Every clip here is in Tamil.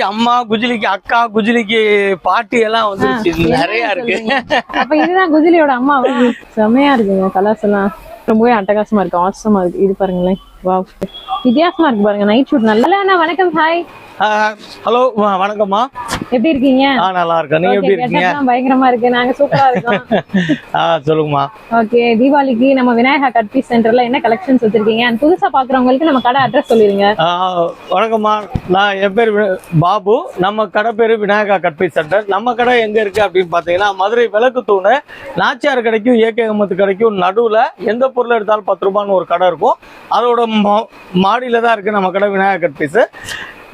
அம்மா குஜிலிக்கு அக்கா குஜிலிக்கு பாட்டி எல்லாம் வந்து நிறைய இருக்கு. அப்ப இதுதான் குஜிலியோட அம்மா செமையா இருக்குங்க கலர்ஸ் எல்லாம். ரொம்பவே அட்டகாசமா இருக்கு ஆசமா இருக்கு. இது பாருங்களேன். வாவ் வித்தியாசமா இருக்கு பாருங்க நைட் ஷூட் நல்லா அண்ணா வணக்கம் ஹாய் ஹலோ வணக்கம்மா. எப்படி இருக்கீங்க? ஆ நல்லா இருக்கேன். நீங்க எப்படி இருக்கீங்க? பயங்கரமா இருக்கு. நாங்க சூப்பரா இருக்கோம். ஆ சொல்லுங்கம்மா. ஓகே தீபாவளிக்கு நம்ம விநாயகா கட் பீஸ் சென்டர்ல என்ன கலெக்ஷன்ஸ் வச்சிருக்கீங்க? And புதுசா பாக்குறவங்களுக்கு நம்ம கடை அட்ரஸ் சொல்லிருங்க. வணக்கம்மா. நான் என் பேர் வி- பாபு. நம்ம கடை பேரு விநாயகா கட்பி சென்டர் நம்ம கடை எங்க இருக்கு அப்படின்னு பாத்தீங்கன்னா மதுரை விளக்கு தூணு. நாச்சியார் கடைக்கும் ஏகே அகமத்து கடைக்கும் நடுவுல எந்த பொருள் எடுத்தாலும் பத்து ரூபான்னு ஒரு கடை இருக்கும். அதோட மாடியில் தான் இருக்குது நம்ம கடை விநாயகர் கட்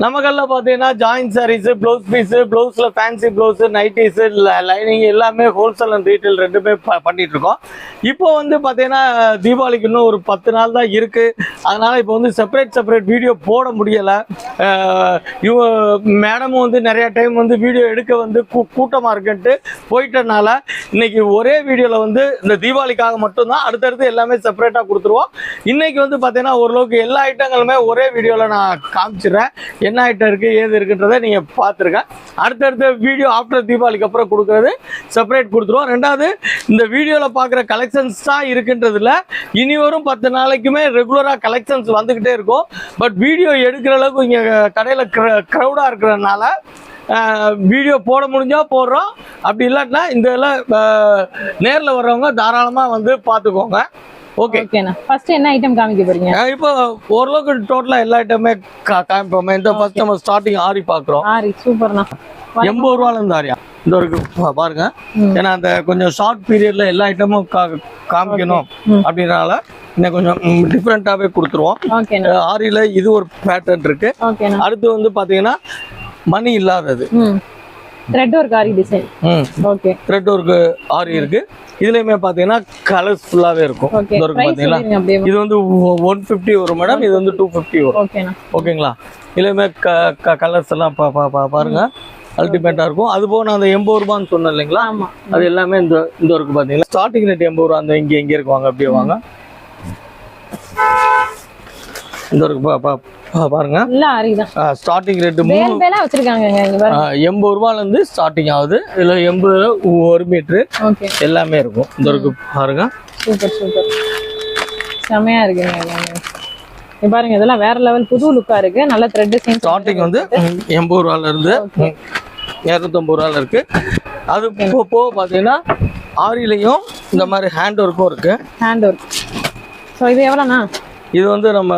நமக்கெல்லாம் பார்த்தீங்கன்னா ஜாயின் சாரீஸு ப்ளவுஸ் பீஸு ப்ளவுஸில் ஃபேன்சி ப்ளவுஸு நைட்டிஸு லைனிங் எல்லாமே ஹோல்சேல் அண்ட் ரீட்டைல் ரெண்டுமே பண்ணிகிட்ருக்கோம் பண்ணிட்டு இருக்கோம் இப்போ வந்து பார்த்தீங்கன்னா தீபாவளிக்கு இன்னும் ஒரு பத்து நாள் தான் இருக்குது அதனால் இப்போ வந்து செப்பரேட் செப்பரேட் வீடியோ போட முடியலை. இவ மேடமும் வந்து நிறையா டைம் வந்து வீடியோ எடுக்க வந்து கூ கூட்டமாக இருக்குன்ட்டு போயிட்டனால இன்னைக்கு ஒரே வீடியோவில் வந்து இந்த தீபாவளிக்காக மட்டும்தான் அடுத்தடுத்து எல்லாமே செப்பரேட்டாக கொடுத்துருவோம். இன்னைக்கு வந்து பார்த்தீங்கன்னா ஓரளவுக்கு எல்லா ஐட்டங்களுமே ஒரே வீடியோவில் நான் காமிச்சிடுறேன். என்ன ஐட்டம் இருக்குது ஏது இருக்குன்றதை நீங்கள் பார்த்துருங்க அடுத்தடுத்த வீடியோ ஆஃப்டர் தீபாவளிக்கு அப்புறம் கொடுக்குறது. செப்பரேட் கொடுத்துருவோம். ரெண்டாவது இந்த வீடியோவில் பார்க்குற கலெக்ஷன்ஸ் தான் இருக்குன்றதில் இனி வரும் பத்து நாளைக்குமே ரெகுலராக கலெக்ஷன்ஸ் வந்துக்கிட்டே இருக்கும். பட் வீடியோ எடுக்கிற அளவுக்கு இங்கே கடையில் க்ரௌடாக இருக்கிறதுனால வீடியோ போட முடிஞ்சால் போடுறோம். அப்படி இல்லாட்டினா இந்த எல்லாம் நேரில் வர்றவங்க தாராளமாக வந்து பார்த்துக்கோங்க. ஓகே ஓகேண்ணா ஃபர்ஸ்ட் என்ன ஐட்டம் காமிக்க போறீங்க? இப்போ ஓரளவுக்கு டோட்டலாக எல்லா ஐட்டமே கா- காமிப்போமே. இந்த ஃபர்ஸ்ட் நம்ம ஸ்டார்டிங் ஆரி பார்க்குறோம் ஆரி சூப்பர்ண்ணா எண்பது ரூபால இருந்து ஆரியா? இந்த பா- பாருங்க. ஏன்னா அந்த கொஞ்சம் ஷார்ட் பீரியட்ல எல்லா ஐட்டமும் காமிக்கணும் ம். அப்படின்றனால இன்னும் கொஞ்சம் டிஃப்ரெண்ட்டாகவே கொடுத்துருவோம். ஆரியில் இது ஒரு பேட்டர்ன் இருக்கு. அடுத்து வந்து பார்த்தீங்கன்னா மணி இல்லாதது. Thread work aari design okay thread work aari இருக்கு. இதுலயுமே பார்த்தீங்கன்னா கலர்ஸ் ஃபுல்லாகவே இருக்கும். ஒர்க் அப்படியே இது வந்து ஒன் ஃபிஃப்டி வரும் மேடம் இது வந்து டூ ஃபிஃப்டி வரும். ஓகேங்களா இதுலயுமே கலர்ஸ் எல்லாம் பாருங்க. அல்டிமேட்டா இருக்கும். அது போக நான் அந்த எண்பது ரூபான்னு சொன்னேன் இல்லைங்களா? அது எல்லாமே இந்த இந்த ஒர்க்கு பார்த்தீங்களா ஸ்டார்டிங் ரேட் எண்பது ரூபா அந்த இங்கே இங்கே இருக்கு வாங்க அப்படியே வாங்க. இந்த ஒர்க்கு பா பா பா- பாருங்க. ஸ்டார்டிங் ரேட்டு எண்பது ரூபாலேருந்து ஸ்டார்டிங் ஆகுது. இதில் எண்பது ஒரு மீட்ரு ஓகே. எல்லாமே இருக்கும். இந்த ஒர்க்கு பாருங்க. Super super. செமையா இருக்குங்க பாருங்க இதெல்லாம் வேற லெவல் புது லுக்கா இருக்கு. நல்ல த்ரெட் டிசைன் ஸ்டார்டிங் வந்து எண்பது ரூபால இருந்து இரநூத்தம்பது ரூபால இருக்கு. அது போ போக பார்த்தீங்கன்னா ஆரிலையும் இந்த மாதிரி ஹேண்ட் ஒர்க்கும் இருக்கு. ஹேண்ட் ஒர்க் ஸோ இது எவ்வளோண்ணா? இது வந்து நம்ம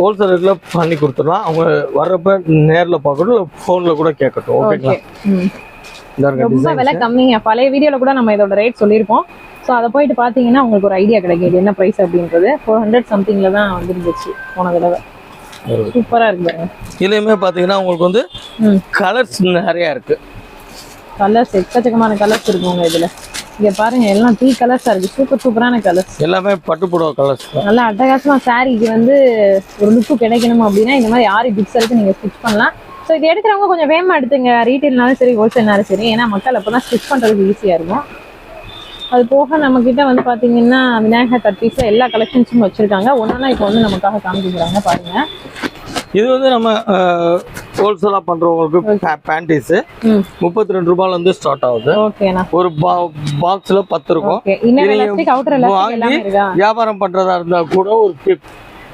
ஹோல்சேல் ரேட்டில் பண்ணி கொடுத்துடலாம். அவங்க வர்றப்ப நேரில் பார்க்கட்டும் இல்லை ஃபோனில் கூட கேட்கட்டும். ஓகேங்களா ரொம்ப விலை கம்மிங்க பழைய வீடியோல கூட நம்ம இதோட ரேட் சொல்லியிருப்போம். ஸோ அதை போயிட்டு பார்த்தீங்கன்னா உங்களுக்கு ஒரு ஐடியா கிடைக்கும். இது என்ன ப்ரைஸ் அப்படின்றது. ஃபோர் ஹண்ட்ரட் சம்திங்ல தான் வந்துருந்துச்சு போன தடவை. சூப்பரா இருக்கு பாருங்க. இதுலேயுமே பார்த்தீங்கன்னா உங்களுக்கு வந்து கலர்ஸ் நிறையா இருக்கு. கலர்ஸ் எக்கச்சக்கமான கலர்ஸ் இருக்குங்க இதுல. இங்க பாருங்க எல்லாம் த்ரீ கலர்ஸா இருக்கு. சூப்பர் சூப்பரான கலர்ஸ் எல்லாமே பட்டுப்புடவை கலர்ஸ் தான். நல்லா அட்டகாசமா சாரிக்கு வந்து ஒரு லுக்கு கிடைக்கணும் அப்படின்னா இந்த மாதிரி ஆரி பிக்ஸ் இருக்கு நீங்க ஸ்டிச் பண்ணலாம். ஸோ இது எடுக்கிறவங்க கொஞ்சம் வேகமா எடுத்துங்க. ரீட்டைல்னாலும் சரி ஹோல்சேல்னாலும் சரி. ஏன்னா மக்கள் அப்பதான் ஸ்டிச் பண்றதுக்கு ஈஸியா இருக்கும். அது போக நம்ம கிட்ட வந்து பாத்தீங்கன்னா விநாயகர் கட்பீஸ்ல எல்லா கலெக்ஷன்ஸும் வச்சிருக்காங்க. ஒன்னா இப்போ வந்து நமக்காக காமிக்கிறாங்க பாருங்க. இது வந்து நம்ம ஹோல்சேலாக பண்ணுறவங்களுக்கு பேண்டிஸு முப்பத்தி ரெண்டு ரூபாயிலேருந்து ஸ்டார்ட் ஆகுது. ஒரு பா பாக்ஸில் பத்து இருக்கும். வாங்கி வியாபாரம் பண்றதா இருந்தா கூட ஒரு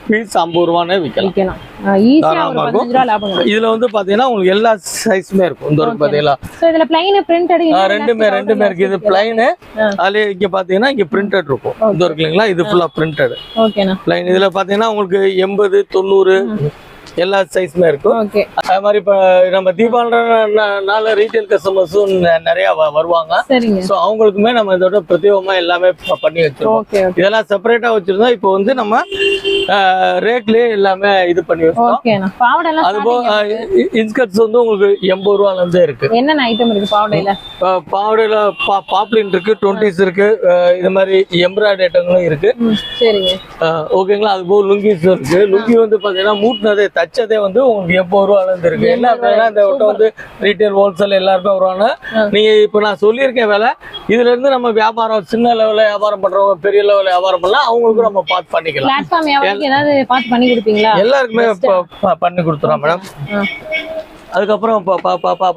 பீஸ் ஐம்பது ரூபானே விற்கலாம் இதுல வந்து பாத்தீங்கன்னா உங்களுக்கு எல்லா சைஸுமே இருக்கும். இந்த ஒரு பாத்தீங்களா? ரெண்டுமே ரெண்டுமே இருக்கு. இது பிளைனு அதுல இங்க பாத்தீங்கன்னா இங்க பிரிண்டட் இருக்கும். இந்த இருக்கு இல்லைங்களா இது ஃபுல்லா பிரிண்டட் பிளைன் இதுல பாத்தீங்கன்னா உங்களுக்கு எண்பது தொண்ணூறு எல்லா சைஸுமே இருக்கும். அது மாதிரி இப்ப நம்ம தீபாவளி ரீட்டைல் கஸ்டமர்ஸும் நிறைய வருவாங்க. ஸோ அவங்களுக்குமே நம்ம இதோட பிரத்யேகமா எல்லாமே பண்ணி வச்சிருக்கோம். இதெல்லாம் செப்பரேட்டா வச்சிருந்தோம் இப்போ வந்து நம்ம ரேட்லயே எல்லாமே இது பண்ணி வச்சிருக்கோம் எல்லாம் அதுபோக இன்ஸ்கர்ட்ஸ் வந்து உங்களுக்கு எண்பது ரூபால இருந்தே இருக்கு. என்னென்ன ஐட்டம் இருக்கு பாவாடையில? பாவாடையில பா பாப்லின் இருக்கு டுவெண்ட்டிஸ் இருக்கு இது மாதிரி எம்ப்ராய்டரி ஐட்டங்களும் இருக்கு. சரிங்க ஓகேங்களா அது போக லுங்கிஸ் இருக்கு. லுங்கி வந்து பாத்தீங்கன்னா மூட்டினதே தச்சதே வந்து உங்களுக்கு எண்பது ரூபால இருந்து இருக்கு என்ன அப்படின்னா இந்த வட்டம் வந்து ரீட்டைல் ஹோல்சேல் எல்லாருமே வருவாங்க. நீங்க இப்ப நான் சொல்லியிருக்கேன் வேலை. இதுல இருந்து நம்ம வியாபாரம் சின்ன லெவல்ல வியாபாரம் பண்றவங்க பெரிய லெவல்ல வியாபாரம் பண்ணலாம் அவங்களுக்கும் நம்ம பார்த்து பண்ணிக்கலாம். ஏதாவது பார்த்து பண்ணி கொடுப்பீங்களா? எல்லாருக்குமே பண்ணி கொடுத்துறோம் மேடம். அதுக்கப்புறம்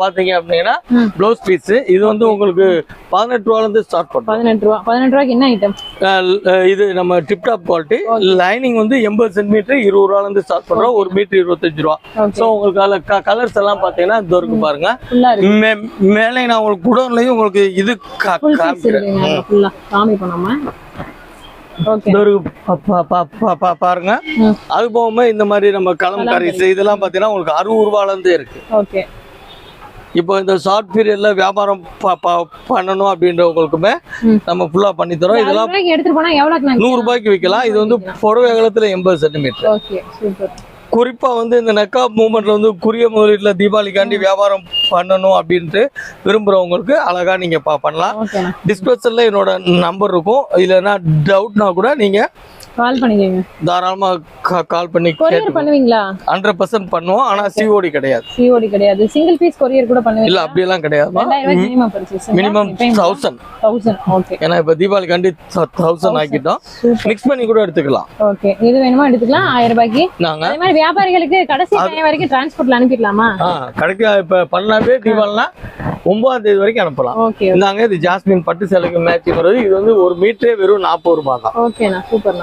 பாத்தீங்க அப்படின்னா. ப்ளவுஸ் பீஸ் இது வந்து உங்களுக்கு பதினெட்டு ரூபால இருந்து ஸ்டார்ட் பண்ணுறோம் பதினெட்டு ரூபா பதினெட்டு ரூபாய்க்கு என்ன ஐட்டம் இது நம்ம டிப்டாப் குவாலிட்டி லைனிங் வந்து எண்பது சென்டிமீட்டர் இருபது ரூபால இருந்து ஸ்டார்ட் பண்றோம் ஒரு மீட்டர் இருபத்தஞ்சு ரூபா. ஸோ உங்களுக்கு அதில் கலர்ஸ் எல்லாம் பாத்தீங்கன்னா இந்த இருக்கு பாருங்க. மேலே நான் உங்களுக்கு குடோன்லயும் உங்களுக்கு இது காமிக்கிறேன் இருக்குங்க ஃபுல்லா காமிப்போம் நம்ம ஓகே இந்த ஒரு பாருங்க. அது போகும்போது இந்த மாதிரி நம்ம கலம்காரிஸ் இதெல்லாம் பாத்தீங்கன்னா உங்களுக்கு அறுபது ரூபால இருந்து இருக்கு. ஓகே. இப்போ இந்த ஷார்ட் பீரியட்ல வியாபாரம் பண்ணணும் அப்படின்றவங்களுக்குமே. நம்ம ஃபுல்லா பண்ணி தரோம். இதெல்லாம் நூறு ரூபாய்க்கு விற்கலாம் இது வந்து புடவை அகலத்துல எண்பது சென்டிமீட்டர். ஓகே சூப்பர் குறிப்பா வந்து இந்த நெக்காப் மூமெண்ட்ல வந்து குரிய முதலீட்டுல தீபாவளிக்காண்டி வியாபாரம் பண்ணணும் அப்படின்ட்டு விரும்புறவங்களுக்கு அழகா நீங்க பா- பண்ணலாம். டிஸ்கிரிப்ஷன்ல என்னோட நம்பர் இருக்கும். இல்லைன்னா டவுட்னா கூட நீங்க கால் பண்ணிக்கோங்க. தாராளமா கால் பண்ணி கொரியர் பண்ணுவீங்களா? ஹண்ட்ரட் பர்சன்ட் பண்ணுவோம். ஆனா சிஓடி கிடையாது. சிஓடி கிடையாது. சிங்கிள் பீஸ் கொரியர் கூட பண்ணுவீங்க இல்ல அப்படியெல்லாம் ரூபாய்க்கு மினிமம் தௌசண்ட் தௌசண்ட் ஓகே ஏன்னா இப்ப தீபாவளிக்காண்டி தௌசண்ட் ஆக்கிட்டோம். மிக்ஸ் பண்ணி கூட எடுத்துக்கலாம். ஓகே இது வேணுமா எடுத்துக்கலாம். ஆயிரம் ரூபாய்க்கு. நாங்க அதே மாதிரி வியாபாரிகளுக்கு கடைசி டைம் வரைக்கும் டிரான்ஸ்போர்ட்ல அனுப்பிடலாமா? கடைக்கு இப்ப பண்ணலாமே தீபாவளினா ஒன்பதாம் தேதி வரைக்கும் அனுப்பலாம். இந்தாங்க இது ஜாஸ்மின் பட்டு சேலைக்கு மேட்சிங் வருது. இது வந்து ஒரு மீட்டரே வெறும் நாற்பது ரூபாய் தான்.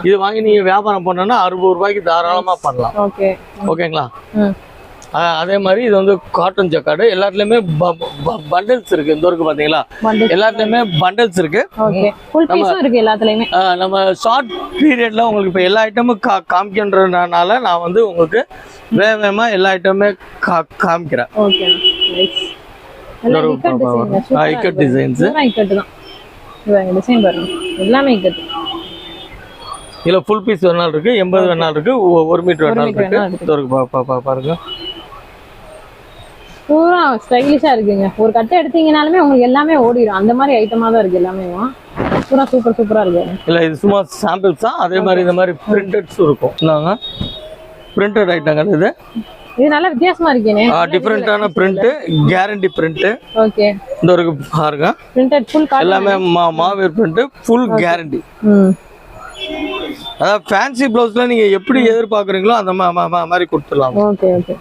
இது வாங்கி நீங்க வியாபாரம் பண்ணோம்னா அறுபது ரூபாய்க்கு தாராளமா பண்ணலாம். ஓகே ஓகேங்களா? அதே மாதிரி இது வந்து காட்டன் ஜக்காடு எல்லாத்துலயுமே பண்டல்ஸ் இருக்கு. இந்த இருக்கு பாத்தீங்களா. எல்லாத்துலயுமே பண்டல்ஸ் இருக்கு. நம்ம ஷார்ட் பீரியட்ல உங்களுக்கு இப்போ எல்லா ஐட்டமும் காமிக்கின்றதுனால நான் வந்து உங்களுக்கு வேக வேகமா எல்லா ஐட்டமுமே காமிக்கிறேன். இக்கட் பா- டிசைன் ஆ, இக்கட் தான். டிசைன் பாருங்க. எல்லாமே இக்கட் இதுல ஃபுல் பீஸ் வேணாலும் இருக்கு. எண்பது வேணாலும் இருக்கு. ஒரு மீட்டர் வேணாலும் meter இருக்கு. வேணாலும் இருக்கு. இதோ இருக்கு பா- பா- பா- பாருங்க. பூரா ஸ்டைலிஷா இருக்குங்க. ஒரு கட்டை எடுத்தீங்கனாலுமே உங்களுக்கு எல்லாமே ஓடிடும் அந்த மாதிரி ஐட்டமா தான் இருக்கு எல்லாமே. பூரா சூப்பர் சூப்பரா இருக்கு. இல்ல இது சும்மா சாம்பிள்ஸ் தான் அதே மாதிரி இந்த மாதிரி பிரிண்டட்ஸ் இருக்கும். இந்தாங்க. பிரிண்டட் ஐட்டங்கள் இது? இது நல்லா வித்தியாசமா இருக்கேனே. டிஃப்ரெண்டான பிரிண்ட் கேரண்டி பிரிண்ட் ஓகே இந்த இருக்கு பாருங்க. பிரிண்டட் ஃபுல் எல்லாமே மா மாவேர் பிரிண்ட் ஃபுல் கேரண்டி ம். அதாவது ஃபேன்சி பிளவுஸ்ல நீங்க எப்படி எதிர்பார்க்குறீங்களோ அந்த மாதிரி கொடுத்துடலாம். ஓகே ஓகே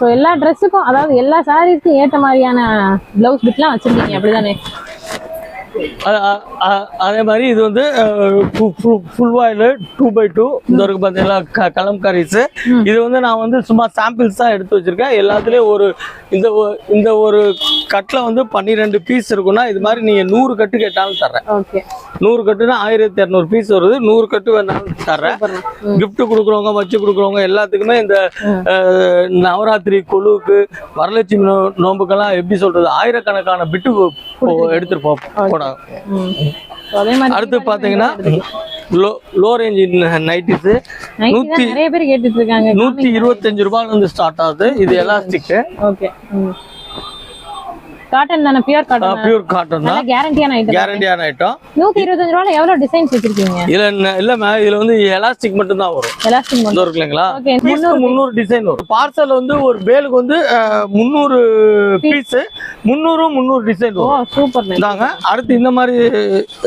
ஸோ எல்லா ட்ரெஸ்ஸுக்கும் அதாவது எல்லா சாரீஸ்க்கும் ஏற்ற மாதிரியான பிளவுஸ் பிட்லாம் வச்சுருக்கீங்க அப்படிதானே? அ- அதே மாதிரி இது வந்து ஃபுல் வாயில் டூ பை டூ இந்த இருக்கு பார்த்தீங்களா க கலம்காரிஸ் இது வந்து நான் வந்து சும்மா சாம்பிள்ஸ் தான் எடுத்து வச்சிருக்கேன். எல்லாத்துலேயும் ஒரு இந்த இந்த ஒரு கட்டில் வந்து பன்னிரெண்டு பீஸ் இருக்குன்னா இது மாதிரி நீங்கள் நூறு கட்டு கேட்டாலும் தர்றேன். நூறு கட்டுனா ஆயிரத்தி இரநூறு பீஸ் வருது. நூறு கட்டு வேணாலும் தர்றேன். gift கொடுக்குறவங்க வச்சு கொடுக்குறவங்க எல்லாத்துக்குமே இந்த நவராத்திரி கொழுவுக்கு வரலட்சுமி நோ நோம்புக்கெல்லாம் எப்படி சொல்றது? ஆயிரக்கணக்கான பிட்டு எடுத்துட்டு போ போனாங்க ம். So, அதே மாதிரி அடுத்து பாத்தீங்கன்னா low low range nighties nighty நூத்தி நிறைய பேர் கேட்டுட்டு இருக்காங்க. நூத்தி இருபத்தஞ்சு ரூபாயில இருந்து ஸ்டார்ட் ஆகுது. இது எலாஸ்டிக் ஓகே காட்டன் தானே? பியூர் காட்டன் பியூர் காட்டன் தான். கேரண்டியான ஐட்டம் கேரண்டியான ஐட்டம் நூத்தி இருபத்தஞ்சு ரூபால எவ்வளவு டிசைன்ஸ் வச்சிருக்கீங்க? என்ன- இல்ல மே இதுல வந்து எலாஸ்டிக் மட்டும். தான் வரும் எலாஸ்டிக் இந்த இருக்கு இல்லைங்களா ஓகே பீஸ்க்கு முந்நூறு டிசைன் வரும். பார்சல் வந்து ஒரு பேலுக்கு வந்து அஹ், முந்நூறு பீஸ் முந்நூறு முந்நூறு டிசைன் ஓ வரும் சூப்பர் இந்தாங்க அடுத்து இந்த மாதிரி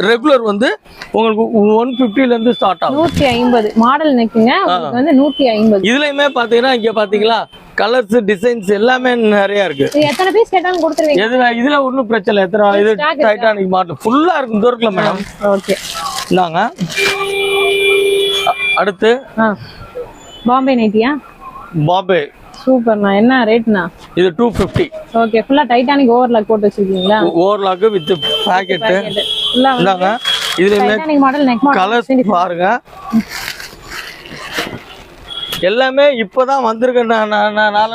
ரெகுலர் வந்து உங்களுக்கு ஒன் ல இருந்து ஸ்டார்ட் ஆகும். நூத்தி ஐம்பது. மாடல் நெக்குங்க உங்களுக்கு வந்து நூத்தி ஐம்பது. இதுலயுமே பாத்தீங்கன்னா இங்க பாத்தீங்களா? கலர்ஸ் டிசைன்ஸ் எல்லாமே நிறைய இருக்கு. எத்தனை பீஸ் கேட்டாலும் கொடுத்துருவீங்க. எதுல இதுல ஒண்ணும் பிரச்சனை எத்தனை இது? டைட்டானிக் மாடல் ஃபுல்லா இருக்கும். இருக்குல்ல மேடம் ஓகே இந்தாங்க. அடுத்து பாம்பே நைட்டியா பாம்பே சூப்பர்ண்ணா என்ன ரேட்ண்ணா இது டூ ஃபிஃப்டி ஓகே ஃபுல்லா டைட்டானிக் ஓவர்லாக் போட்டு வச்சிருக்கீங்களா? ஓவர்லாக்கு வித் பாக்கெட்டு ஃபுல்லா இதுலயுமே டைட்டானிக் மாடல் நெக் கலர்ஸ் பாருங்க. எல்லாமே இப்பதான் வந்திருக்கனால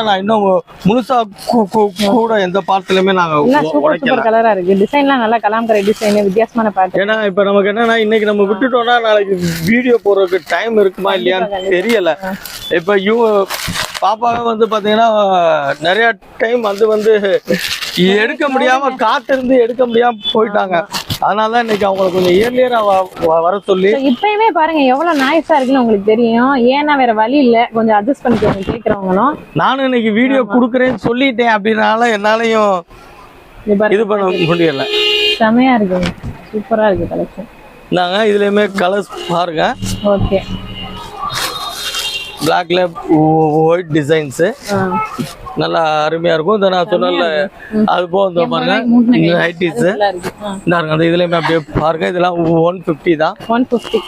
நான் இன்னும் முழுசா கு- கு- கூட எந்த பார்ட்லயுமே நாங்க எல்லாம் உ- சூப்பர் உடைக்கல. சூப்பர் கலரா இருக்கு. டிசைன்லாம் நல்லா கலாம்கரை டிசைன் வித்தியாசமான பேட்டர்ன் ஏன்னா இப்ப நமக்கு என்னன்னா இன்னைக்கு நம்ம விட்டுட்டோம்னா நாளைக்கு வீடியோ போடுறதுக்கு டைம் இருக்குமா இல்லையான்னு தெரியல. இப்ப யூ பாப்பாவே வந்து பாத்தீங்கன்னா நிறைய டைம் வந்து வந்து எடுக்க முடியாம காத்திருந்து எடுக்க முடியாம போயிட்டாங்க. அதனால தான் இன்னைக்கு அவங்களை கொஞ்சம் இயர்லியரா வர சொல்லி இப்பயுமே பாருங்க எவ்வளவு நாய்ஸா இருக்குன்னு உங்களுக்கு தெரியும். ஏன்னா வேற வழி இல்ல கொஞ்சம் அட்ஜஸ்ட் பண்ணிக்கோங்க கேக்குறவங்களும். நானும் இன்னைக்கு வீடியோ கொடுக்குறேன்னு சொல்லிட்டேன் அப்படின்னால என்னாலையும் இது பண்ண முடியல. செமையா இருக்குங்க சூப்பரா இருக்கு கலெக்ஷன் நாங்க இதுலயுமே கலர்ஸ் பாருங்க. ஓகே பிளாக்ல ஒயிட் டிசைன்ஸ் நல்லா அருமையா இருக்கும். இதை நான் சொன்னல அது போக இந்த பாருங்க இந்த இந்த பாருங்க அந்த இதுலயுமே அப்படியே பாருங்க இதெல்லாம் ஒன் ஃபிஃப்டி தான். ஒன் ஃபிஃப்டி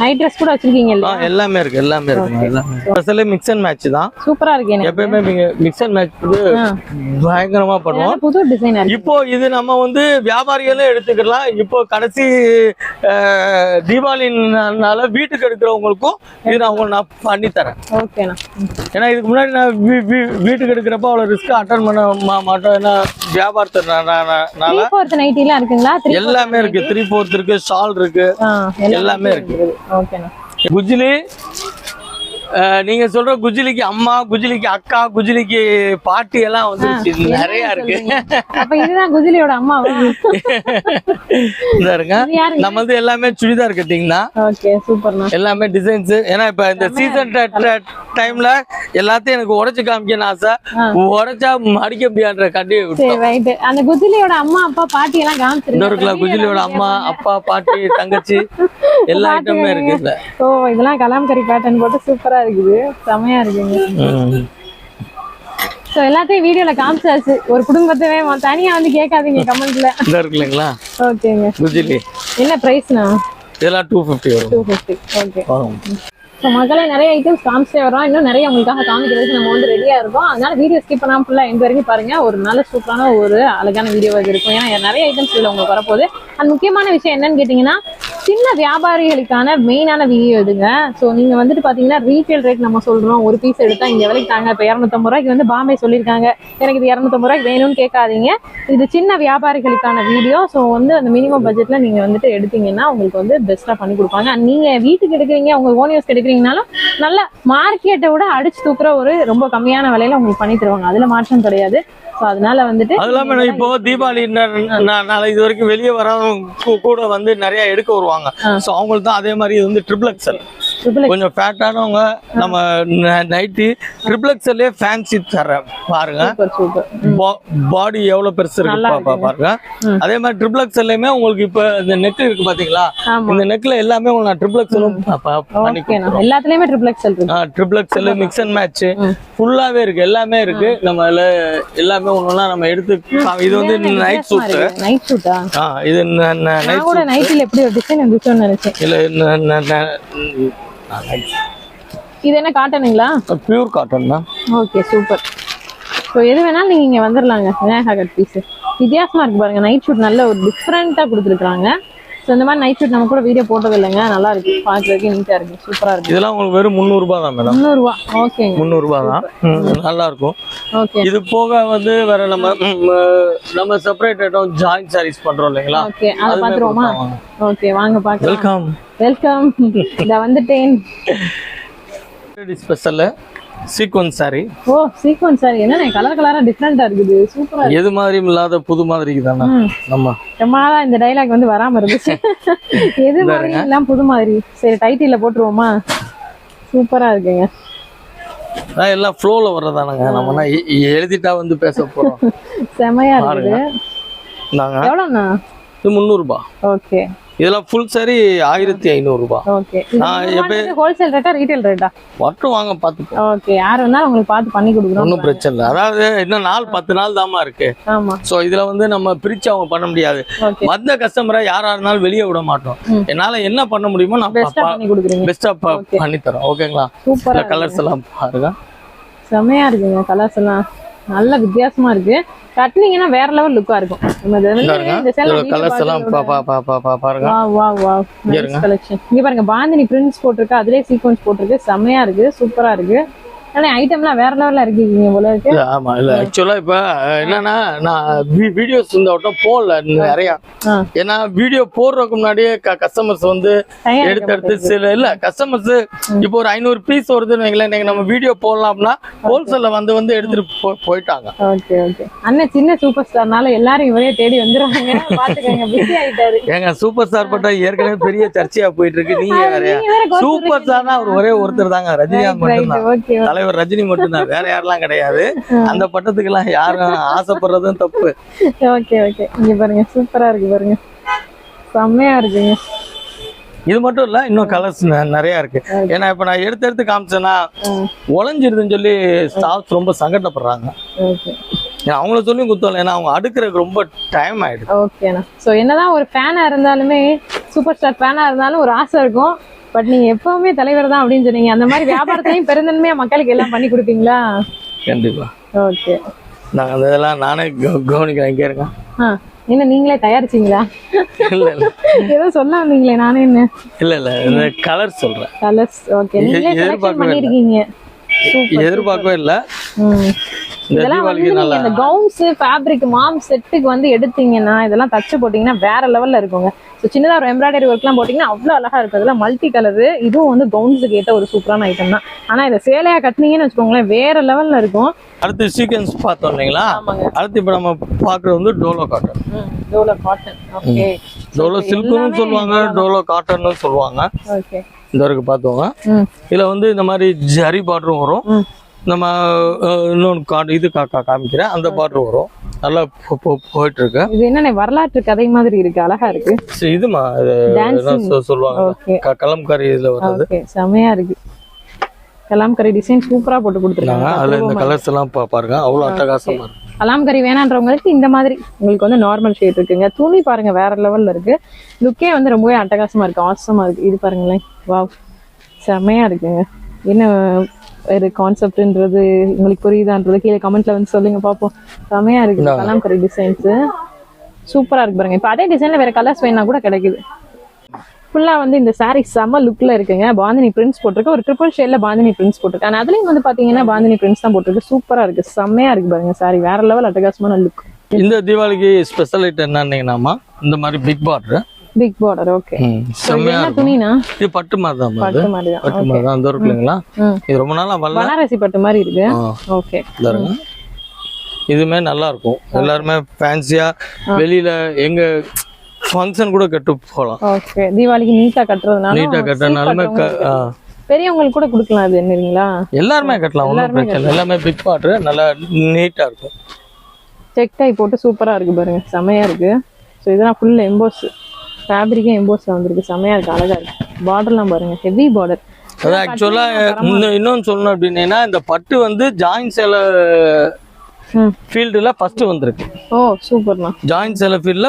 நைட் ட்ரெஸ் கூட வச்சிருக்கீங்க ஆ, இல்லையா எல்லாமே இருக்கு எல்லாமே இருக்கு. எல்லாமே ஸ்பெஷலி மிக்ஸ் அண்ட் மேட்ச் தான். சூப்பரா இருக்கு எனக்கு. எப்பயுமே நீங்க மிக்ஸ் அண்ட் மேட்ச் வந்து. பயங்கரமா பண்ணுவோம். புது டிசைன் இப்போ இது நம்ம வந்து வியாபாரிகளும் எடுத்துக்கலாம். இப்போ கடைசி தீபாவளினால வீட்டுக்கு எடுக்கிறவங்களுக்கும் இது நான் உங்களுக்கு நான் பண்ணி தரேன் ஓகேண்ணா. ஏன்னா இதுக்கு முன்னாடி நான் வீட்டுக்கு எடுக்கிறப்ப அவ்வளோ ரிஸ்க் அட்டன் பண்ண மாட்டோம். ஏன்னா நைட்டிலாம் இருக்குங்களா? எல்லாமே இருக்கு. த்ரீ ஃபோர்த் இருக்கு ஷால் இருக்கு. எல்லாமே இருக்கு. ஓகேண்ணா குஜிலி நீங்க சொல்ற குஜிலிக்கு அம்மா குஜிலிக்கு அக்கா குஜிலிக்கு பாட்டி எல்லாம் வந்து நிறைய இருக்கு. இதுதான் குஜிலியோட இருங்க இது யாருங்க? நம்ம வந்து எல்லாமே சுடிதார் சூப்பர்ண்ணா எல்லாமே டிசைன்ஸ் ஏன்னா இப்ப இந்த சீசன் டைம்ல எல்லாத்தையும் எனக்கு உடைச்சு காமிக்கணும் ஆசை. உடைச்சா அடிக்க முடியாதுன்ற கண்டி அந்த குஜிலியோட அம்மா அப்பா பாட்டி எல்லாம் இருக்குல்ல குஜிலியோட அம்மா அப்பா பாட்டி தங்கச்சி. எல்லா ஐட்டமுமே இருக்கு ஓ இதெல்லாம் கலாம்கரி பேட்டர்ன் போட்டு சூப்பரா இருக்குது. செமையா இருக்குங்க. சோ எல்லாத்தையும் வீடியோல காமிச்சாச்சு. ஒரு குடும்பத்தவே தனியா வந்து கேட்காதீங்க கமெண்ட்ல. இந்த ஓகேங்க என்ன பிரைஸ்ண்ணா இதெல்லாம் டூ ஃபிஃப்டி வரும். Two fifty okay. ஸோ மக்களே நிறைய ஐட்டம்ஸ் காமிச்சே வரோம் இன்னும் நிறைய உங்களுக்காக காமிக்கிறதுக்கு நம்ம வந்து ரெடியாக இருக்கோம். அதனால வீடியோ ஸ்கிப் பண்ணாமல் ஃபுல்லாக எந்த வரைக்கும் பாருங்க. ஒரு நல்ல சூப்பரான ஒரு அழகான வீடியோ இது இருக்கும். ஏன்னா நிறைய ஐட்டம்ஸ் இதில் உங்களுக்கு வரப்போகுது. அந்த முக்கியமான விஷயம் என்னன்னு கேட்டிங்கன்னா சின்ன வியாபாரிகளுக்கான மெயினான வீடியோ இதுங்க. ஸோ நீங்கள் வந்துட்டு பார்த்தீங்கன்னா ரீட்டைல் ரேட் நம்ம சொல்கிறோம் ஒரு பீஸ் எடுத்தால் இந்த விலைக்கு தாங்க. இப்போ இரநூத்தம்பது ரூபாய்க்கு வந்து பாம்பே சொல்லியிருக்காங்க. எனக்கு இது இரநூத்தம்பது ரூபாய்க்கு வேணும்னு கேட்காதீங்க. இது சின்ன வியாபாரிகளுக்கான வீடியோ ஸோ வந்து அந்த மினிமம் பட்ஜெட்டில் நீங்கள் வந்துட்டு எடுத்தீங்கன்னா உங்களுக்கு வந்து பெஸ்ட்டாக பண்ணி கொடுப்பாங்க. நீங்கள் வீட்டுக்கு எடுக்கிறீங்க உங்கள் ஓன் எடுக்கிறீங்க எடுக்கிறீங்கனாலும் நல்ல மார்க்கெட்டை விட அடிச்சு தூக்குற ஒரு ரொம்ப கம்மியான விலையில உங்களுக்கு பண்ணி தருவாங்க. அதுல மாற்றம் கிடையாது. ஸோ அதனால வந்துட்டு அது இல்லாம நான் இப்போ தீபாவளி நாளை இது வரைக்கும் வெளியே வரவங்க கூட வந்து நிறைய எடுக்க வருவாங்க. சோ அவங்களுக்கு தான் அதே மாதிரி இது வந்து ட்ரிபிள் எக்ஸல் கொஞ்சம் ஃபேட்டானவங்க நம்ம நைட்டி ட்ரிபிள் எக்ஸல்லே ஃபேன்சி தரேன் பாருங்க. பாடி எவ்வளவு பெருசு இருக்கு பாருங்க. அதே மாதிரி ட்ரிபிள் எக்ஸல்லையுமே உங்களுக்கு இப்ப இந்த நெக் இருக்கு பாத்தீங்களா? இந்த நெக்ல எல்லாமே உங்களுக்கு நான் ட்ரிபிள் எக்ஸலும் பண்ணி ஓகேண்ணா எல்லாத்துலயுமே ட்ரிபிள் எக்ஸல் இருக்கு. Triple XL mix and match ஃபுல்லாவே இருக்கு எல்லாமே இருக்கு. நம்ம எல்லாமே ஒண்ணுனா நம்ம எடுத்து இது வந்து நைட் சூட் நைட் ஷூட்டா ஆ? இது நைட் நான் கூட நைட்டில் எப்படி ஒரு டிசைன் இருந்துச்சோன்னு நினைச்சேன். இல்ல இது என்ன காட்டனுங்களா? பியூர் காட்டன் தான். ஓகே சூப்பர் ஸோ எது வேணாலும் நீங்க இங்க வந்துடலாங்க விநாயகா கட் பீஸ் வித்தியாசமா இருக்கு பாருங்க. நைட் ஷூட் நல்ல ஒரு டிஃப்ரெண்டா கொடுத்துருக்காங்க ஸோ இந்த மாதிரி நைட் ஷூட் நம்ம கூட வீடியோ போட்டது இல்லைங்க. நல்லா இருக்கு. பார்க்கறதுக்கு நீட்டா இருக்கு. சூப்பரா இருக்கு. இதெல்லாம் உங்களுக்கு வெறும் முந்நூறு ரூபாய் தான் மேடம் முந்நூறுவா ஓகேங்க முந்நூறு ரூபாய் தான் நல்லா இருக்கும். ஓகே இது போக வந்து வேற நம்ம நம்ம செப்பரேட் ஐட்டம் ஜாயிண்ட் சாரீஸ் பண்றோம் இல்லைங்களா? ஓகே அதை பார்த்துருவோமா? ஓகே வாங்க. பார்க்கலாம். வெல்கம் வெல்கம் இத வந்துட்டேன். Special sequence saree oh sequence saree என்ன கலர் கலரா டிஃப்ரெண்டா இருக்குது. சூப்பரா எது மாதிரியும் இல்லாத புது மாதிரி தானே. ம். நம்ம. ரொம்ப நாளா இந்த டைலாக் வந்து வராம இருந்துச்சு. எது மாதிரி எல்லாம் புது மாதிரி? சரி டைட்டில்ல போட்டுருவோமா? சூப்பரா இருக்குங்க. அதான் எல்லாம் ஃப்ளோல வர்றதானுங்க. நம்ம எழுதிட்டா வந்து பேச போறோம். செமையா இருக்குது. நாங்க எவ்வளோண்ணா? இது முந்நூறுபா. ஓகே இதெல்லாம் ஃபுல் சாரி ஆயிரத்தி ஐநூறுபா ஓகே ஹோல்சேல் ரேட்டா ரீட்டைல் ரேட்டா மட்டும் வாங்க பார்த்துப்போம் ஓகே யார் வேணாலும் உங்களுக்கு பார்த்து பண்ணி கொடுக்குறோம் ஒன்றும் பிரச்சனை இல்லை. அதாவது இன்னும் நாள் பத்து நாள் தாம்மா இருக்கு. ஆமா. ஸோ இதுல வந்து நம்ம பிரிச்சு அவங்க பண்ண முடியாது. வந்த கஸ்டமரை யாரா இருந்தாலும் வெளியே விட மாட்டோம். என்னால என்ன பண்ண முடியுமோ நான் பெஸ்டா பண்ணி தரோம் ஓகேங்களா சூப்பரா கலர்ஸ் எல்லாம் பாருங்க. செமையா இருக்குங்க கலர்ஸ் எல்லாம். நல்ல வித்தியாசமா இருக்கு. கட்டினீங்கன்னா வேற லெவல் லுக்கா இருக்கும். கலெக்ஷன் இங்க பாருங்க பாந்தினி பிரிண்ட்ஸ் போட்டிருக்கு. அதுலயே சீக்வன்ஸ் போட்டிருக்கு. செமையா இருக்கு. சூப்பரா இருக்கு. ஆனா ஐட்டம்லாம் வேற லெவல்ல இருக்கீங்க போல இருக்கு. ஆமா இல்ல. ஆக்சுவலா இப்ப என்னன்னா நான் வீடியோஸ் இந்த வட்டம் போடல நிறைய. ஏன்னா வீடியோ போடுறதுக்கு முன்னாடியே கஸ்டமர்ஸ் வந்து எடுத்து எடுத்து சில இல்ல கஸ்டமர்ஸ் இப்போ ஒரு ஐநூறு பீஸ் வருதுன்னு வைங்களேன் நம்ம வீடியோ போடலாம்னா ஹோல்சேல்ல வந்து வந்து எடுத்துட்டு போயிட்டாங்க. Okay okay. அண்ணன் சின்ன சூப்பர் ஸ்டார்னால எல்லாரும் இவரே தேடி வந்துருவாங்க. பாத்துக்கங்க பிஸி ஆயிட்டாரு. ஏங்க சூப்பர் ஸ்டார் பட்டா ஏற்கனவே பெரிய சர்ச்சையா போயிட்டு இருக்கு. நீங்க வேற சூப்பர் ஸ்டார்னா அவர் ஒரே ஒருத்தர் தாங்க ரஜினிகாந்த் மட்டும்தான். ஓகே. தலைவர் ரஜினி மட்டும்தான். வேற யாரெல்லாம் கிடையாது. அந்த பட்டத்துக்கு எல்லாம் யாரும் ஆசைப்படுறதும் தப்பு. Okay okay. இங்க பாருங்க சூப்பரா இருக்கு பாருங்க. செம்மையா இருக்குங்க. இது மட்டும் இல்ல இன்னும் கலர்ஸ் நிறைய இருக்கு. ஏன்னா இப்ப நான் எடுத்து எடுத்து காமிச்சேன்னா உழைஞ்சிருதுன்னு சொல்லி ஸ்டாஃப்ஸ் ரொம்ப சங்கடப்படுறாங்க. அவங்கள சொல்லி குத்தம் ஏன்னா அவங்க அடுக்கிறதுக்கு ரொம்ப டைம் ஆயிடுது. ஓகேண்ணா. ஸோ என்னதான் ஒரு ஃபேனா இருந்தாலுமே சூப்பர் ஸ்டார் ஃபேனா இருந்தாலும் ஒரு ஆசை இருக்கும். பட் நீங்க எப்பவுமே தலைவர் தான் அப்படின்னு சொன்னீங்க. அந்த மாதிரி வியாபாரத்தையும் பெருந்தன்மையா மக்களுக்கு எல்லாம் பண்ணி கொடுப்பீங்களா? கண்டிப்பா. ஓகே நாங்க அந்த இதெல்லாம் நானே கவ- கவனிக்கிறேன். இங்கே இருக்கேன். என்ன நீங்களே தயாரிச்சீங்களா? இல்ல இல்ல. ஏதோ சொல்ல வந்தீங்களே நானே என்ன? இல்ல இல்ல. இந்த கலர் சொல்றேன். கலர்ஸ் ஓகே நீங்களே எதிர்பார்க்கவே பண்ணிருக்கீங்க எதிர்பார்க்கவே இல்ல. இதெல்லாம் வந்து நீங்க நல்லா இந்த கவுன்ஸ் ஃபேப்ரிக் மாம் செட்டுக்கு வந்து எடுத்தீங்கன்னா இதெல்லாம் தச்சு போட்டீங்கன்னா வேற லெவல்ல இருக்குங்க. ஸோ சின்னதா ஒரு எம்ப்ராய்டரி ஒர்க்லாம் போட்டீங்கன்னா அவ்வளோ அழகா இருக்கும். இதெல்லாம் மல்டி கலரு இதுவும் வந்து கவுன்ஸுக்கு ஏற்ற ஒரு சூப்பரான ஐட்டம் தான். ஆனா இதை சேலையா கட்டினீங்கன்னு வச்சுக்கோங்களேன் வேற லெவல்ல இருக்கும். அடுத்து சீக்வன்ஸ் பார்த்தோம் இல்லைங்களா? அடுத்து இப்ப நம்ம பாக்குறது வந்து டோலோ காட்டன் டோலோ காட்டன் ஓகே டோலோ சில்க்குன்னு சொல்லுவாங்க டோலோ காட்டன்னு சொல்லுவாங்க. ஓகே இந்த வரைக்கும் பார்த்தோங்க ம். இதுல வந்து இந்த மாதிரி ஜரி பார்டரும் வரும். நம்ம இன்னொன்று கா இது காமிக்கிறேன். அந்த பார்டர் வரும். நல்லா போயிட்டு இருக்கு இது என்ன வரலாற்று கதை மாதிரி இருக்கு? அழகா இருக்கு. இதுமா? சொல்லுவாங்க? கலம்காரி இதுல வர்றது. ஓகே செமையா இருக்கு. கலாம்கரி டிசைன் சூப்பரா போட்டு கொடுத்துருக்காங்க. அதுல இந்த கலர்ஸ் எல்லாம் பாருங்க. அவ்வளவு அட்டகாசமா இருக்கு. கலாம்கரி வேணான்றவங்களுக்கு இந்த மாதிரி உங்களுக்கு வந்து நார்மல் ஷேட் இருக்குங்க. துணி பாருங்க வேற லெவல்ல இருக்கு. லுக்கே வந்து ரொம்பவே அட்டகாசமா இருக்கு. ஆசமா இருக்கு. இது பாருங்களேன். வாவ் செமையா இருக்குங்க. என்ன ஒரு கான்செப்ட்ன்றது உங்களுக்கு புரியுதான்றது. கீழே கமெண்ட்ல வந்து சொல்லுங்க பாப்போம் செமையா இருக்கு. கலாம்கரி டிசைன்ஸ் சூப்பரா இருக்கு பாருங்க. இப்போ அதே டிசைன்ல வேற கலர்ஸ் வேணா கூட கிடைக்குது. ஃபுல்லா வந்து இந்த saree செம்ம லுக்ல இருக்குங்க. பாந்தினி பிரிண்ட்ஸ் போட்டிருக்கு. ஒரு ட்ரிபிள் ஷேட்ல பாந்தினி பிரிண்ட்ஸ் போட்டிருக்கு. ஆனா அதுலயும் வந்து பாத்தீங்கன்னா பாந்தினி பிரிண்ட்ஸ் தான் போட்டிருக்கு. சூப்பரா இருக்கு. செம்மையா இருக்கு பாருங்க saree. வேற லெவல் அட்டகாசமான லுக் இந்த தீபாவளிக்கு ஸ்பெஷல் ஐட்டம் என்னன்னீங்கன்னாமா இந்த மாதிரி big border big border okay செம்மையா துணினா? இது பட்டு மாதிரி தான் பட்டு மாதிரி தான் பட்டு மாதிரி தான் அந்த இருக்கு இல்லைங்களா ம். இது ரொம்ப நாளா பனாரசி பட்டு மாதிரி இருக்கு. ஓகே இதா இருங்க. இதுமே நல்லா இருக்கும். எல்லாருமே ஃபேன்சியா வெளியில எங்க ஃபங்க்ஷன் கூட கட்டு போகலாம். ஓகே தீபாவளிக்கு நீட்டா கட்டுறதுனால நீட்டா கட்டினாலுமே பெரியவங்களுக்கு கூட கொடுக்கலாம் அது என்னங்களா எல்லாருமே கட்டலாம் ஒன்றும் பிரச்சனை எல்லாமே பிக் பாட்டு நல்லா நீட்டா இருக்கும். செக் டை போட்டு சூப்பரா இருக்கு பாருங்க. செமையா இருக்கு. ஸோ இதெல்லாம் ஃபுல் எம்போஸ் ஃபேப்ரிக்கே எம்போஸ்ல வந்திருக்கு. செமையா இருக்கு. அழகா இருக்கு. பார்டர்லாம் பாருங்க. ஹெவி பார்டர் அது ஆக்சுவலா இன்னொன்னு சொல்லணும் அப்படின்னா இந்த பட்டு வந்து ஜாயின் சேலை ஃபீல்டுல ஃபர்ஸ்ட் வந்திருக்கு. ஓ சூப்பர்ண்ணா. ஜாயின் சேலை ஃபீல்ட்ல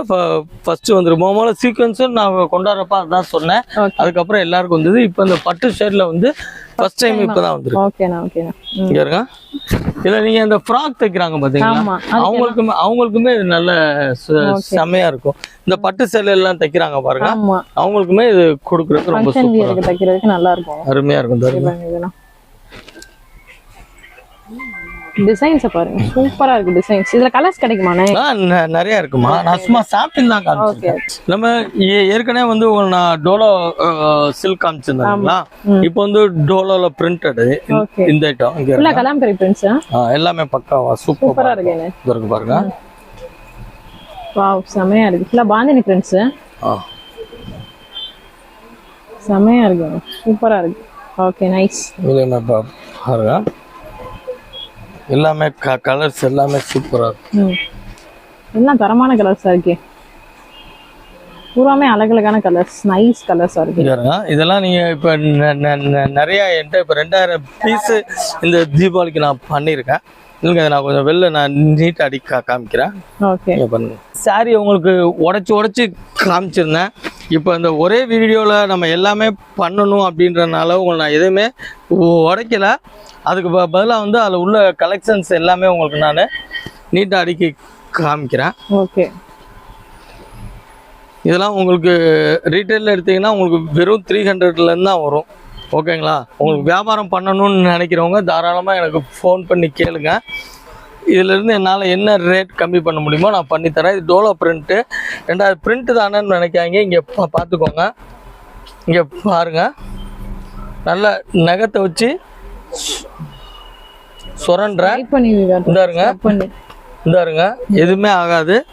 ஃபர்ஸ்ட் வந்திருக்கு. முதல்ல சீக்வன்ஸும் நான் கொண்டாடுறப்ப அதான் சொன்னேன். அதுக்கப்புறம் எல்லாருக்கும் வந்தது. இப்போ இந்த பட்டு ஷேட்ல வந்து ஃபர்ஸ்ட் டைம் இப்பதான் வந்திருக்கு. ஓகேண்ணா ஓகேண்ணா இங்க இருங்க. இல்ல நீங்க இந்த ஃப்ராக் தைக்கிறாங்க பாத்தீங்களா? அவங்களுக்குமே அவங்களுக்குமே இது நல்ல செமையா இருக்கும். இந்த பட்டு சேலை எல்லாம் தைக்கிறாங்க பாருங்க. அவங்களுக்குமே இது கொடுக்கறதுக்கு ரொம்ப சூப்பரா தைக்கிறதுக்கு நல்லா இருக்கும். அருமையா இருக்கும். டிசைன்ஸை பாருங்க. சூப்பரா இருக்கு டிசைன்ஸ் இதுல கலர்ஸ் கிடைக்குமாண்ணே? நிறைய இருக்குமா? நான் சும்மா சாப்பிட்டு தான் காமிச்சிருக்கேன். நம்ம ஏற்கனவே வந்து நான் டோலோ சில்க் காமிச்சிருந்தாங்களா இப்போ வந்து டோலோல பிரிண்டட் இந்த ஐட்டம் இங்க. கலாம்கரி பிரிண்ட்ஸ் ஆ, எல்லாமே பக்காவா சூப்பரா இருக்கு. இருக்கு பாருங்க. வாவ் செமையா இருக்கு. ஃபுல்லா பாந்தினி பிரிண்ட்ஸ் ஆ. செமையா இருக்கு. சூப்பரா இருக்கு. ஓகே நைஸ் பாருங்க. எல்லாமே கலர்ஸ் எல்லாமே சூப்பரா இருக்கு ம். எல்லாம் தரமான கலர்ஸா இருக்கே. பூராமே அழகழகான கலர்ஸ் நைஸ் கலர்ஸா இருக்கு. இதெல்லாம் நீங்க இப்ப நிறைய என்கிட்ட இப்ப ரெண்டாயிரம் பீஸ் இந்த தீபாவளிக்கு நான் பண்ணியிருக்கேன் இல்லைங்க நான் கொஞ்சம் வெளில நான் நீட் அடி கா- காமிக்கிறேன். ஓகே. பாருங்க சாரி உங்களுக்கு உடைச்சு உடைச்சு காமிச்சிருந்தேன். இப்போ இந்த ஒரே வீடியோவில் நம்ம எல்லாமே பண்ணணும் அப்படின்றனால உங்களை நான் எதுவுமே உடைக்கல. அதுக்கு பதிலாக வந்து அதில் உள்ள கலெக்ஷன்ஸ் எல்லாமே உங்களுக்கு நான் நீட்டாக அடுக்கி காமிக்கிறேன். ஓகே. இதெல்லாம் உங்களுக்கு ரீட்டைலில் எடுத்தீங்கன்னா உங்களுக்கு வெறும் த்ரீ ஹண்ட்ரட்லேருந்து தான் வரும். ஓகேங்களா உங்களுக்கு வியாபாரம் பண்ணணும்னு நினைக்கிறவங்க தாராளமாக எனக்கு ஃபோன் பண்ணி கேளுங்க. இதிலிருந்து என்னால் என்ன ரேட் கம்மி பண்ண முடியுமோ நான் பண்ணித்தரேன். இது டோலோ பிரிண்ட்டு ரெண்டாவது பிரிண்ட்டு தானேன்னு நினைக்காங்க இங்கே பார்த்துக்கோங்க. இங்கே பாருங்க. நல்ல நகத்தை வச்சு சு- சுரண்டுறேன் டைப் பண்ணி இந்தாருங்க. Stop பண்ணு. இந்தாருங்க. எதுவுமே ஆகாது.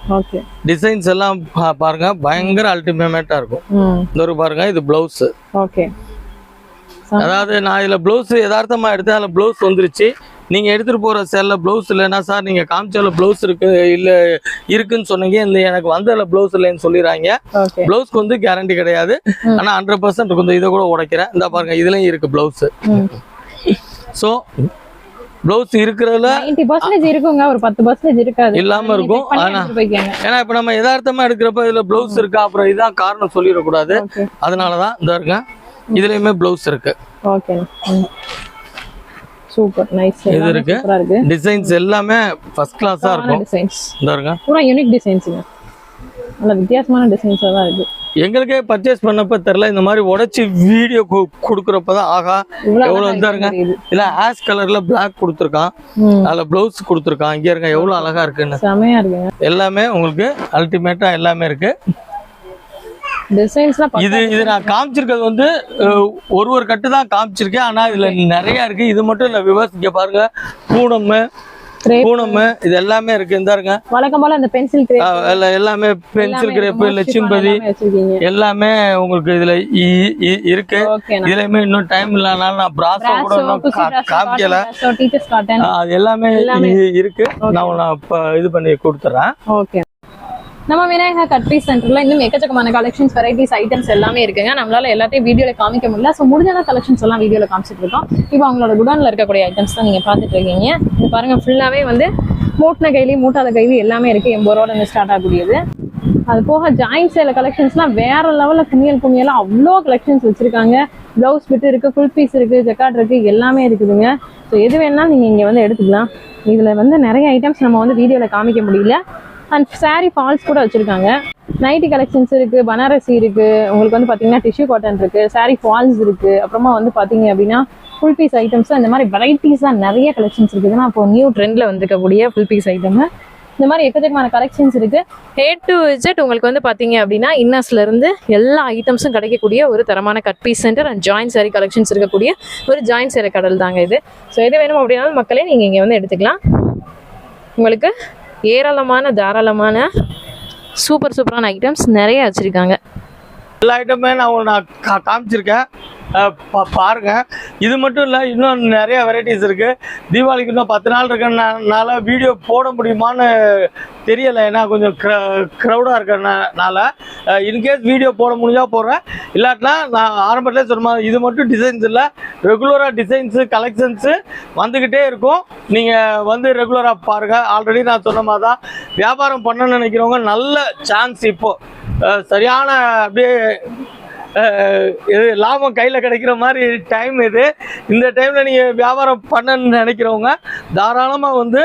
டிசைன்ஸ் எல்லாம் பாருங்க. பயங்கர அல்டிமேட்டா இருக்கும். இந்த ஒரு பாருங்க. இது பிளவுஸ் அதாவது நான் இதுல பிளவுஸ் யதார்த்தமா எடுத்தேன். அதுல பிளவுஸ் வந்துருச்சு. நீங்கள் எடுத்துகிட்டு போகிற செல்ல ப்ளவுஸ் இல்லைன்னா சார் நீங்கள் காமிச்சால ப்ளவுஸ் இருக்கு இல்லை இருக்குன்னு சொன்னீங்க இல்லை எனக்கு வந்ததில் ப்ளவுஸ் இல்லைன்னு சொல்லிடுறாங்க ப்ளவுஸ்க்கு வந்து கேரண்டி கிடையாது. ஆனால் ஹண்ட்ரட் பர்சன்ட் இருக்கும் இதை கூட உடைக்கிறேன். இந்த பாருங்க இதுலயும் இருக்கு ப்ளவுஸ் ஸோ ப்ளவுஸ் இருக்கிறதுல இருக்குங்க ஒரு பத்து பர்சன்டேஜ் இருக்காது. இல்லாம இருக்கும். ஆனா ஏன்னா இப்போ நம்ம யதார்த்தமா எடுக்கிறப்ப இதுல ப்ளவுஸ் இருக்கா அப்புறம் இதான் காரணம் சொல்லிடக்கூடாது. அதனாலதான் இந்த இருக்கேன் இதுலயுமே ப்ளவுஸ் இருக்கு. ஓகே சூப்பர் நைஸ் இது இருக்கு. டிசைன்ஸ் எல்லாமே ஃபர்ஸ்ட் கிளாஸா இருக்கும். டிசைன்ஸ் இந்த இருங்க பூரா யூனிக் டிசைன்ஸுங்க நல்ல வித்தியாசமான டிசைன்ஸாக தான் இருக்கு. எங்களுக்கே பர்ச்சேஸ் பண்ணப்ப தெரியல இந்த மாதிரி உடைச்சு வீடியோ கொடுக்குறப்ப தான் ஆகா எவ்வளவு இதா இருங்க. இல்ல ஆஷ் கலர்ல பிளாக் கொடுத்துருக்கான். அதுல ப்ளவுஸ் கொடுத்துருக்கான். இங்க இருங்க எவ்வளவு அழகா இருக்குன்னு. செமையா இருக்குங்க. எல்லாமே உங்களுக்கு அல்டிமேட்டா எல்லாமே இருக்கு. டிசைன்ஸ்லாம் இது இது நான் காமிச்சிருக்கிறது வந்து ஒரு ஒரு கட்டு தான் காமிச்சிருக்கேன். ஆனா இதுல நிறைய இருக்கு. இது மட்டும் இல்ல விவர்ஸ் இங்க பாருங்க. பூனம். பூனம் இது எல்லாமே இருக்கு. இந்த இருங்க வழக்கம் போல பென்சில் கிரேப் எல்லாமே பென்சில் கிரேப்பு லட்சும்பதி எல்லாமே உங்களுக்கு இதுல இருக்கு. இதுலயுமே இன்னும் டைம் இல்லனால நான் பிராஸோ கூட காமிக்கல. அது எல்லாமே இருக்கு. நான் இது பண்ணி கொடுத்துறேன் ஓகே நம்ம விநாயகா கட் பீஸ் சென்டர்ல இன்னும் எக்கச்சக்கமான கலெக்ஷன்ஸ் வெரைட்டிஸ் ஐட்டம்ஸ் எல்லாமே இருக்குங்க. நம்மளால எல்லாத்தையும் வீடியோல காமிக்க முடியல. ஸோ முடிஞ்ச கலெக்ஷன்ஸ் எல்லாம் வீடியோல காமிச்சிட்டு இருக்கோம். இப்போ அவங்களோட குடோன்ல இருக்கக்கூடிய ஐட்டம்ஸ் தான் நீங்க பாத்துட்டு இருக்கீங்க. இது பாருங்க ஃபுல்லாவே வந்து மூட்டின கைலி மூட்டாத கைலி எல்லாமே இருக்கு. எண்பது ரூபால இருந்து ஸ்டார்ட் ஆகக்கூடியது. அது போக ஜாயின்ஸ் சேல கலெக்ஷன்ஸ்லாம் வேற லெவலில் குமியல் குமியலா அவ்வளோ கலெக்ஷன்ஸ் வச்சிருக்காங்க. ப்ளவுஸ் பிட்டு இருக்குது ஃபுல் பீஸ் இருக்குது ஜக்காட் இருக்குது எல்லாமே இருக்குதுங்க. ஸோ எது வேணாலும் நீங்கள் இங்கே வந்து எடுத்துக்கலாம். இதில் வந்து நிறைய ஐட்டம்ஸ் நம்ம வந்து வீடியோவில் காமிக்க முடியல. அண்ட் saree ஃபால்ஸ் கூட வச்சுருக்காங்க. நைட்டி கலெக்ஷன்ஸ் இருக்குது பனாரசி இருக்குது உங்களுக்கு வந்து பார்த்தீங்கன்னா டிஷ்யூ காட்டன் இருக்குது saree ஃபால்ஸ் இருக்குது அப்புறமா வந்து பார்த்தீங்க அப்படின்னா ஃபுல் பீஸ் ஐட்டம்ஸ் இந்த மாதிரி வெரைட்டிஸாக நிறைய கலெக்ஷன்ஸ் இருக்குதுன்னா இப்போ நியூ ட்ரெண்டில் வந்துருக்கக்கூடிய ஃபுல் பீஸ் ஐட்டம் இந்த மாதிரி எக்கச்சக்கமான கலெக்ஷன்ஸ் இருக்குது ஏ டு விஜெட் உங்களுக்கு வந்து பார்த்தீங்க அப்படின்னா இன்னர்ஸ்லேருந்து எல்லா ஐட்டம்ஸும் கிடைக்கக்கூடிய ஒரு தரமான cut piece centre and join saree collections இருக்கக்கூடிய ஒரு ஜாயின் சேர கடல் தாங்க இது. ஸோ எது வேணும் அப்படின்னாலும் மக்களே நீங்கள் இங்கே வந்து எடுத்துக்கலாம். உங்களுக்கு ஏராளமான தாராளமான சூப்பர் சூப்பரான ஐட்டம்ஸ் நிறைய வச்சிருக்காங்க. எல்லா ஐட்டமே நான் நான் கா- காமிச்சிருக்கேன். பா- பாருங்க. இது மட்டும் இல்லை இன்னும் நிறைய வெரைட்டிஸ் இருக்கு. தீபாவளிக்கு இன்னும் பத்து நாள் இருக்கனால வீடியோ போட முடியுமான்னு தெரியலை ஏன்னா கொஞ்சம் க்ரௌடாக இருக்கிறனால இன்கேஸ் வீடியோ போட முடிஞ்சால் போடுறேன். இல்லாட்டினா நான் ஆரம்பத்திலே சொன்ன மாதிரி இது மட்டும் டிசைன்ஸ் இல்லை. ரெகுலராக டிசைன்ஸு கலெக்ஷன்ஸு வந்துக்கிட்டே இருக்கும். நீங்கள் வந்து ரெகுலராக பாருங்கள் ஆல்ரெடி நான் சொன்ன மாதிரி தான் வியாபாரம் பண்ணணும்னு நினைக்கிறவங்க நல்ல சான்ஸ் இப்போது சரியான அப்படியே இது லாபம் கையில் கிடைக்கிற மாதிரி டைம் இது. இந்த டைமில் நீங்கள் வியாபாரம் பண்ணணும்னு நினைக்கிறவங்க தாராளமாக வந்து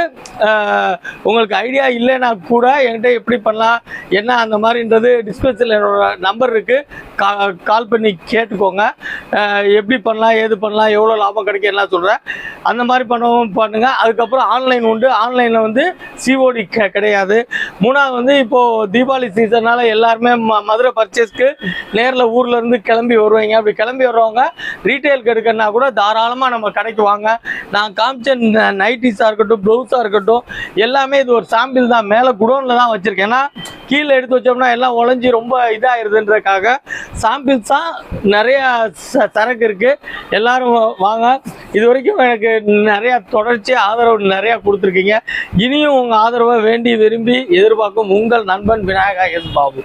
உங்களுக்கு ஐடியா இல்லைன்னா கூட என்கிட்ட எப்படி பண்ணலாம் என்ன அந்த மாதிரின்றது டிஸ்கிரிப்ஷனில் என்னோட நம்பர் இருக்குது கா கால் பண்ணி கேட்டுக்கோங்க. எப்படி பண்ணலாம் ஏது பண்ணலாம் எவ்வளோ லாபம் கிடைக்கும் எல்லாம் சொல்கிறேன் அந்த மாதிரி பண்ணவும் பண்ணுங்கள் அதுக்கப்புறம் ஆன்லைன் உண்டு. ஆன்லைனில் வந்து சிஓடி கிடையாது. மூணாவது வந்து இப்போது தீபாவளி சீசனால் எல்லாருமே ம மதுரை பர்ச்சேஸ்க்கு நேரில் ஊரில் இருந்து கிளம்பி வருவீங்க. அப்படி கிளம்பி வர்றவங்க ரீட்டைலுக்கு எடுக்கிறனா கூட தாராளமாக நம்ம கடைக்கு வாங்க. நான் காமிச்ச நைட்டிஸாக இருக்கட்டும் ப்ளவுஸாக இருக்கட்டும் எல்லாமே இது ஒரு சாம்பிள் தான். மேலே குடோனில் தான் வச்சுருக்கேன். ஏன்னா கீழே எடுத்து வச்சோம்னா எல்லாம் உழஞ்சி ரொம்ப இதாகிருதுன்றதுக்காக சாம்பிள்ஸ் தான் நிறைய ச- சரக்கு இருக்குது எல்லாரும் வாங்க. இது வரைக்கும் எனக்கு நிறைய தொடர்ச்சி ஆதரவு நிறைய கொடுத்துருக்கீங்க. இனியும் உங்கள் ஆதரவை வேண்டி விரும்பி எதிர்பார்க்கும் உங்கள் நண்பன் விநாயகா எஸ். பாபு.